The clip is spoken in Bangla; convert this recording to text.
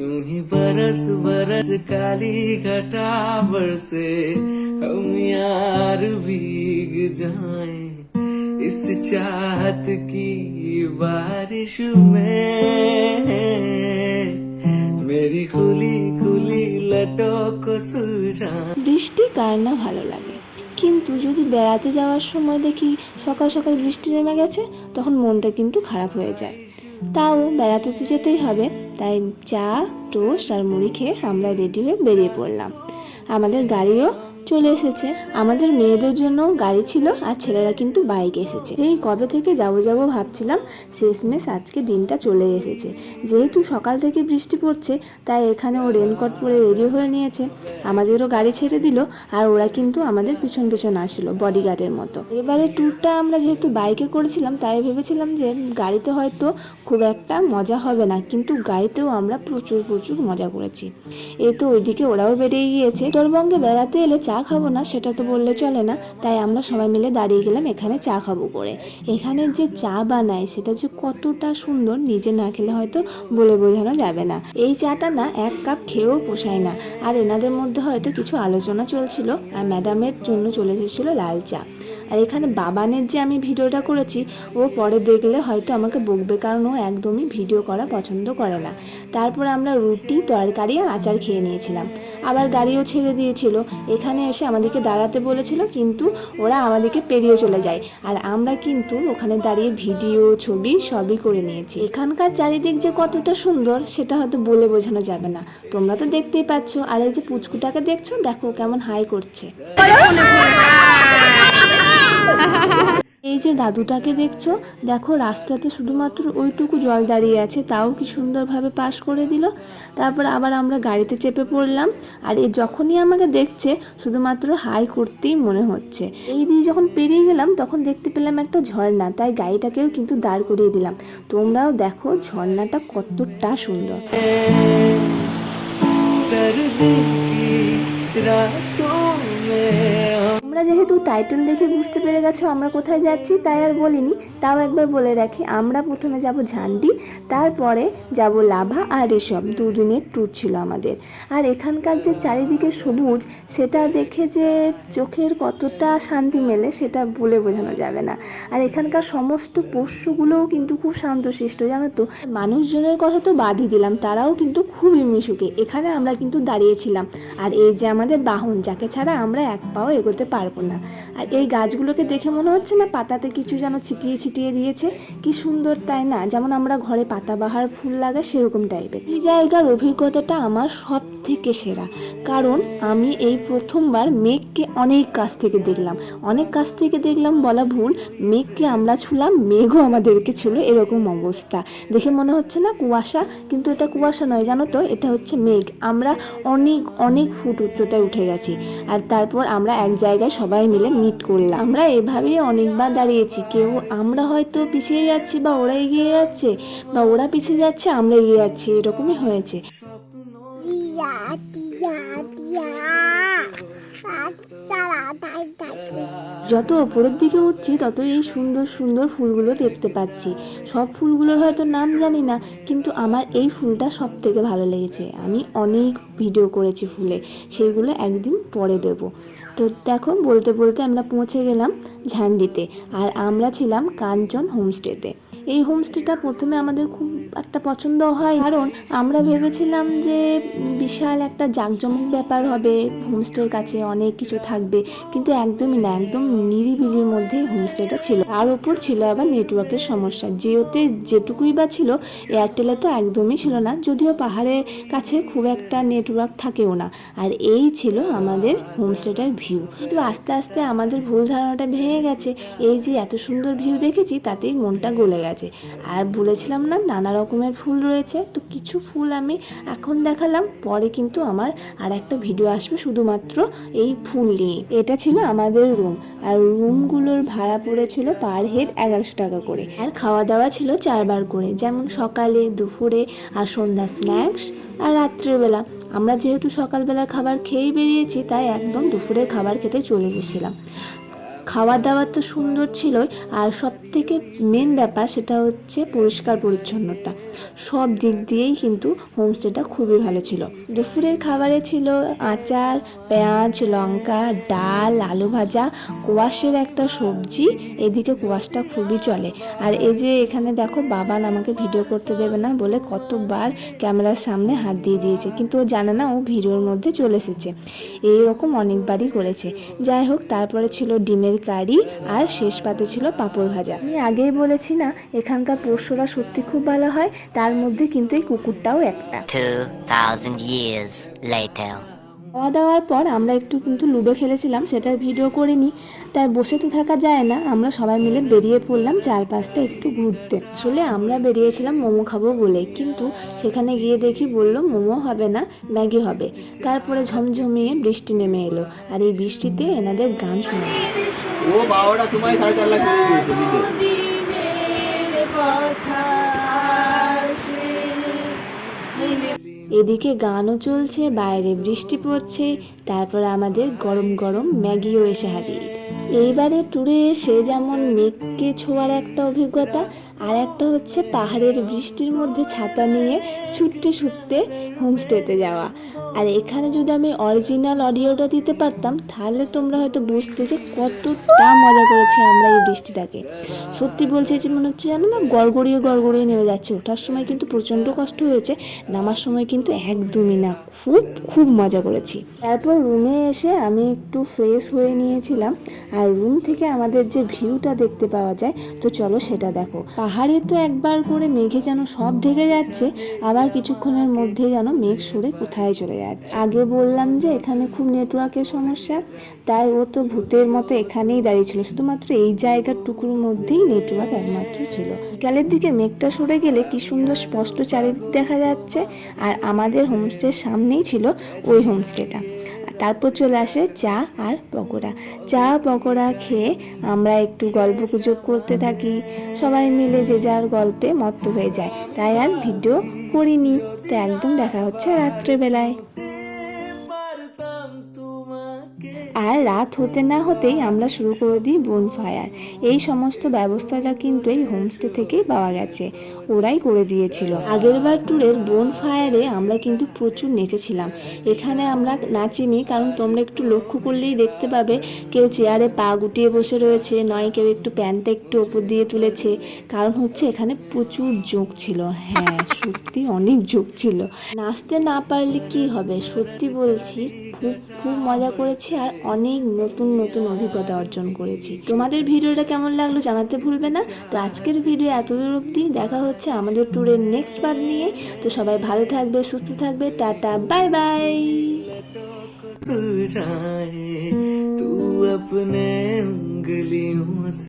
यूं ही बरस बरस काली घटा बरसे हम यार भीग जाएं इस चाहत की बारिश में मेरी खुली खुली लटों को सुलझा বৃষ্টি কার না ভালো লাগে কিন্তু যদি বেড়াতে যাওয়ার সময় দেখি সকাল সকাল বৃষ্টি নেমে গেছে তখন মনটা কিন্তু খারাপ হয়ে যায় তাও বেড়াতে তো যেতেই হবে। তাই চা, টোস্ট আর মুড়ি খেয়ে আমরা রেডি হয়ে বেরিয়ে পড়লাম। আমাদের গাড়িও চলে এসেছে। আমাদের মেয়েদের জন্য গাড়ি ছিল আর ছেলেরা কিন্তু বাইক এসেছে। এই কবে থেকে যাব যাব ভাবছিলাম, শেষমেশ আজকে দিনটা চলে এসেছে। যেহেতু সকাল থেকে বৃষ্টি পড়ছে, তাই এখানে ও রেনকোট পরে রেডি হয়ে নিয়েছে। আমাদেরও গাড়ি ছেড়ে দিল আর ওরা কিন্তু আমাদের পিছন পিছন আসলো বডিগার্ডের মতো। এবারে ট্যুরটা আমরা যেহেতু বাইকে করেছিলাম, তাই ভেবেছিলাম যে গাড়িতে হয়তো খুব একটা মজা হবে না, কিন্তু গাড়িতেও আমরা প্রচুর প্রচুর মজা করেছি। এই তো ওইদিকে ওরাও বেরিয়ে গিয়েছে। উত্তরবঙ্গে বেড়াতে এলে চা খাব না, সেটা তো বললে চলে না। তাই আমরা সবাই মিলে দাঁড়িয়ে গেলাম এখানে চা খাব করে। এখানে যে চা বানায়, সেটা যে কতটা সুন্দর নিজে না খেলে হয়তো বলে বোঝানো যাবে না। এই চাটা না এক কাপ খেয়েও পোষায় না। আর এনাদের মধ্যে হয়তো কিছু আলোচনা চলছিল, আর ম্যাডামের জন্য চলে এসেছিল লাল চা। আর এখানে বাবানের যে আমি ভিডিওটা করেছি, ও পরে দেখলে হয়তো আমাকে বকবে কারণ ও একদমই ভিডিও করা পছন্দ করে না। তারপর আমরা রুটি, তরকারি আর আচার খেয়ে নিয়েছিলাম। আবার গাড়িও ছেড়ে দিয়েছিল। এখানে এসে আমাদেরকে দাঁড়াতে বলেছিল, কিন্তু ওরা আমাদেরকে পেরিয়ে চলে যায়। আর আমরা কিন্তু ওখানে দাঁড়িয়ে ভিডিও, ছবি সবই করে নিয়েছি। এখানকার চারিদিক যে কতটা সুন্দর, সেটা হয়তো বলে বোঝানো যাবে না। তোমরা তো দেখতেই পাচ্ছ। আর এই যে পুচকুটাকে দেখছ, দেখো কেমন হাই করছে। এই যে দাদুটাকে দেখছ, দেখো রাস্তাতে শুধুমাত্র ওইটুকু জল দাঁড়িয়ে আছে, তাও কি সুন্দরভাবে পাশ করে দিল। তারপর আবার আমরা গাড়িতে চেপে পড়লাম, আর এ যখনই আমাকে দেখছে, শুধুমাত্র হাই করতেই মনে হচ্ছে। এই দিয়ে যখন পেরিয়ে গেলাম, তখন দেখতে পেলাম একটা ঝর্ণা, তাই গাড়িটাকেও কিন্তু দাঁড় করিয়ে দিলাম। তোমরাও দেখো ঝর্ণাটা কতটা সুন্দর। সর্দি রাতো মে তোমরা যেহেতু টাইটেল দেখে বুঝতে পেরে গেছো আমরা কোথায় যাচ্ছি, তাই আর বলিনি। তাও একবার বলে রাখি, আমরা প্রথমে যাব ঝান্ডি, তারপরে যাব লাভা আর এসব দুদিনের ট্যুর ছিল আমাদের। আর এখানকার যে চারিদিকে সবুজ, সেটা দেখে যে চোখের কতটা শান্তি মেলে, সেটা বলে বোঝানো যাবে না। আর এখানকার সমস্ত পোষ্যগুলোও কিন্তু খুব শান্তশিষ্ট, জানো তো? মানুষজনের কথা তো বাদই দিলাম, তারাও কিন্তু খুবই মিশুকে। এখানে আমরা কিন্তু দাঁড়িয়েছিলাম। আর এই যে আমাদের বাহন, যাকে ছাড়া আমরা এক পাও এগোতে পারব না। আর এই গাছগুলোকে দেখে মনে হচ্ছে না পাতাতে কিছু যেন ছিটিয়ে ছিটিয়ে দিয়েছে। কি সুন্দর তাই না? যেমন আমরা ঘরে পাতাবাহার ফুল লাগা সেরকম টাইপের এই জায়গার অভিজ্ঞতাটা আমার সব থেকে সেরা। কারণ আমি এই প্রথমবার মেঘকে অনেক কাছ থেকে দেখলাম। অনেক কাছ থেকে দেখলাম বলা ভুল, মেঘকে আমরা ছুলাম, মেঘও আমাদেরকে ছিল এরকম অবস্থা। দেখে মনে হচ্ছে না কুয়াশা, কিন্তু এটা কুয়াশা নয়, জানো তো? এটা হচ্ছে মেঘ। আমরা অনেক অনেক ফুট উচ্চতায় উঠে গেছি। আর তারপর আমরা এক জায়গায় সবাই মিলে মিট করলাম। আমরা এভাবেই অনেকবার দাঁড়িয়েছি। কেউ আমরা হয়তো পিছিয়ে যাচ্ছি বা ওরা এগিয়ে যাচ্ছে বা ওরা পিছিয়ে যাচ্ছে, আমরা এগিয়ে যাচ্ছি, এরকমই হয়েছে। যত ওপরের দিকে উঠছি তত এই সুন্দর সুন্দর ফুলগুলো দেখতে পাচ্ছি। সব ফুলগুলোর হয়তো নাম জানি না, কিন্তু আমার এই ফুলটা সব থেকে ভালো লেগেছে। আমি অনেক ভিডিও করেছি ফুলে, সেইগুলো একদিন পরে দেব। তো দেখো, বলতে বলতে আমরা পৌঁছে গেলাম ঝান্ডিতে, আর আমরা ছিলাম কাঞ্চন হোমস্টেতে। এই হোমস্টেটা প্রথমে আমাদের খুব একটা পছন্দ হয়। কারণ আমরা ভেবেছিলাম যে বিশাল একটা জাঁকজমক ব্যাপার হবে হোমস্টের কাছে অনেক কিছু থাকবে। কিন্তু একদমই না, একদম নিরিবিলির মধ্যে হোমস্টেটা ছিল। আর ওপর ছিল আবার নেটওয়ার্কের সমস্যা। জিওতে যেটুকুই বা ছিল এয়ারটেলে তো একদমই ছিল না। যদিও পাহাড়ের কাছে খুব একটা নেটওয়ার্ক থাকেও না। আর এই ছিল আমাদের হোমস্টেটার ভিউ কিন্তু আস্তে আস্তে আমাদের ভুল ধারণাটা ভেঙে গেছে। এই যে এত সুন্দর ভিউ দেখেছি, তাতেই মনটা গলে গেছে। আর বলেছিলাম না, নানা রকমের ফুল রয়েছে। তো কিছু ফুল আমি এখন দেখালাম, পরে কিন্তু আমার আর একটা ভিডিও আসবে শুধুমাত্র এই ফুল নিয়ে। এটা ছিল আমাদের রুম আর রুমগুলোর ভাড়া পড়েছিল পার হেড এগারোশো টাকা করে। আর খাওয়া দাওয়া ছিল চারবার করে। যেমন সকালে, দুপুরে, আর সন্ধ্যা স্ন্যাক্স আর রাত্রেবেলা। আমরা যেহেতু সকালবেলা খাবার খেয়েই বেরিয়েছি, তাই একদম দুপুরে খাবার খেতে চলে এসেছিলাম। খাওয়া দাওয়া তো সুন্দর ছিলই, আর সব থেকে মেন ব্যাপার সেটা হচ্ছে পরিষ্কার পরিচ্ছন্নতা। সব দিক দিয়েই কিন্তু হোমস্টেটা খুবই ভালো ছিল। দুপুরের খাবারে ছিল আচার, পেঁয়াজ, লঙ্কা, ডাল, আলু ভাজা, কোয়াশের একটা সবজি, এদিকে কোয়াশটা খুবই চলে। আর এই যে এখানে দেখো বাবান আমাকে ভিডিও করতে দেবে না বলে কতবার ক্যামেরার সামনে হাত দিয়ে দিয়েছে, কিন্তু ও জানে না ও ভিডিওর মধ্যে চলে এসেছে। এইরকম অনেকবারই করেছে। যাই হোক, তারপরে ছিল ডিমের কারি আর শেষ পাতে ছিল পাঁপড় ভাজা আমি আগেই বলেছি না এখানকার পোষ্যরা সত্যি খুব ভালো হয় তার মধ্যে কিন্তু এই কুকুরটাও একটা 2,000 years later. খাওয়া দাওয়ার পর আমরা একটু কিন্তু লুডো খেলেছিলাম সেটার ভিডিও করিনি। তাই বসে তো থাকা যায় না আমরা সবাই মিলে বেরিয়ে পড়লাম চারপাশটা একটু ঘুরতে। আসলে আমরা বেরিয়েছিলাম মোমো খাব বলে কিন্তু সেখানে গিয়ে দেখি বলল মোমো হবে না ম্যাগি হবে। তারপরে ঝমঝমিয়ে বৃষ্টি নেমে এলো আর এই বৃষ্টিতে এনাদের গান শোনা ও বারোটার সময় সাড়ে চার লাখ এদিকে গানও চলছে, বাইরে বৃষ্টি পড়ছে, তারপর আমাদের গরম গরম ম্যাগিও এসে হাজির। এইবারে ট্যুরে এসে যেমন মেঘকে ছোঁয়ার একটা অভিজ্ঞতা, আর একটা হচ্ছে পাহাড়ের বৃষ্টির মধ্যে ছাতা নিয়ে ছুটতে ছুটতে হোমস্টেতে যাওয়া। আর এখানে যদি আমি অরিজিনাল অডিওটা দিতে পারতাম, তাহলে তোমরা হয়তো বুঝতে যে কতটা মজা করেছি আমরা এই বৃষ্টিটাকে। সত্যি বলছে যে মনে হচ্ছে জানো না গড়গড়িয়ে গড়গড়িয়ে নেমে যাচ্ছে। ওঠার সময় কিন্তু প্রচণ্ড কষ্ট হয়েছে, নামার সময় কিন্তু একদমই না। খুব খুব মজা করেছি। তারপর রুমে এসে আমি একটু ফ্রেশ হয়ে নিয়েছিলাম। আর রুম থেকে আমাদের যে ভিউটা দেখতে পাওয়া যায়, তো চলো সেটা দেখো। পাহাড়ে তো একবার করে মেঘে যেন সব ঢেকে যাচ্ছে, আবার কিছুক্ষণের মধ্যে যেন মেঘ সরে কোথায় চলে যাচ্ছে। আগে বললাম যে এখানে খুব নেটওয়ার্কের সমস্যা, তাই ও তো ভূতের মতো এখানেই দাঁড়িয়েছিল শুধুমাত্র এই জায়গার টুকুর মধ্যেই নেটওয়ার্ক একমাত্র ছিল। বিকালের দিকে মেঘটা সরে গেলে কি সুন্দর স্পষ্ট চারিদিক দেখা যাচ্ছে, আর আমাদের হোমস্টের সামনেই ছিল ওই হোমস্টেটা তারপর চলে আসে চা আর পকোড়া। চা, পকোড়া খেয়ে আমরা একটু গল্প গুজব করতে থাকি। সবাই মিলে যে যার গল্পে মত্ত হয়ে যায়। তাই আর ভিডিও করিনি। তো একদম দেখা হচ্ছে রাত্রেবেলায়। আর রাত হতে না হতেই আমরা শুরু করে দিই বোন ফায়ার এই সমস্ত ব্যবস্থাটা কিন্তু এই হোমস্টে থেকেই পাওয়া গেছে। ওরাই করে দিয়েছিল। আগেরবার ট্যুরের বোন ফায়ারে আমরা কিন্তু প্রচুর নেচেছিলাম। এখানে আমরা নাচিনি কারণ তোমরা একটু লক্ষ্য করলেই দেখতে পাবে, কেউ চেয়ারে পা গুটিয়ে বসে রয়েছে, নয় কেউ একটু প্যান্টটা একটু ওপর দিয়ে তুলেছে। কারণ হচ্ছে এখানে প্রচুর যোগ ছিল। হ্যাঁ সত্যি অনেক যোগ ছিল। নাচতে না পারলে কি হবে? সত্যি বলছি খুব খুব মজা করেছি আর অনেক নতুন নতুন অভিজ্ঞতা অর্জন করেছি তোমাদের ভিডিওটা কেমন লাগলো জানাতে ভুলবে না তো আজকের ভিডিও এতদূর অবধি দেখা হচ্ছে আমাদের ট্যুরের নেক্সট পার্ট নিয়ে তো সবাই ভালো থাকবে সুস্থ থাকবে টাটা বাই বাই सुझाए तू अपने उंगलियों से